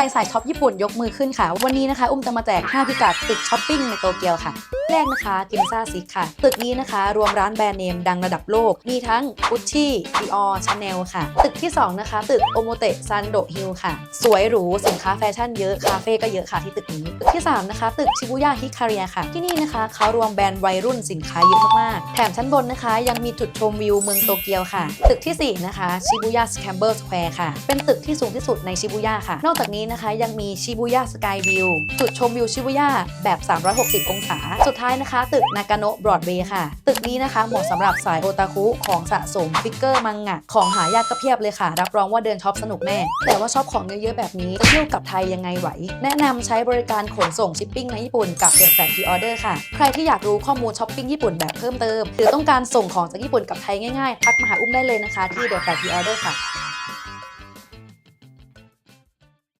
รสายช็อปญี่ปุ่นยกมือขึ้นค่ะ วันนี้นะคะ อุ้มจะมาแจก 5 พิกัดติดช้อปปิ้งในโตเกียวค่ะ แรกนะคะกิมซ่าซิกค่ะ ตึกนี้นะคะรวมร้านแบรนด์เนมดังระดับโลก มีทั้ง Gucci Dior Chanel ค่ะ ตึกที่ 2 นะคะ ตึกโอโมเตะซันโดฮิลค่ะ สวยหรู สินค้าแฟชั่นเยอะ คาเฟ่ก็เยอะค่ะที่ตึกนี้ ตึกที่ 3 นะคะ ตึกชิบุย่าฮิคาเรียค่ะ ที่นี่นะคะเขารวมแบรนด์วัยรุ่นสินค้าเยอะมากๆ แถมชั้นบนนะคะ ยังมีจุดชมวิวเมืองโตเกียวค่ะ ตึกทีสี่4 นะคะชิบุย่าสแคมเบอร์สแควร์ค่ะ เป็นตึกที่สูงที่สุดในชิบุย่าค่ะ นอกจากนี้นะคะยังมีชิบุย่าสกายวิวจุดชมวิวชิบุย่าแบบ 360 องศา สุดท้ายนะคะ ตึกนากาโนะบรอดเวย์ค่ะ ตึกนี้นะคะเหมาะสำหรับสายโอตาคุของสะสมฟิกเกอร์มังงะ ของหายากก็เพียบเลยค่ะ รับรองว่าเดินช็อปสนุกแน่ แต่ว่าช็อปของเยอะๆแบบนี้จะเที่ยวกับไทยยังไงไหว แนะนำใช้บริการขนส่งชิปปิ้งในญี่ปุ่นกับเด e แฟล t พีออเดอร์ค่ะ ใครที่อยากรู้ข้อมูลช้อปปิ้งญี่ปุ่นแบบเพิ่มเติม หรือต้องการส่งของจากญี่ปุ่นกลับไทยง่ายๆทักมาหาอุ้มได้เลยนะคะที่เด e แฟล t พีออเดอร์ค่ะ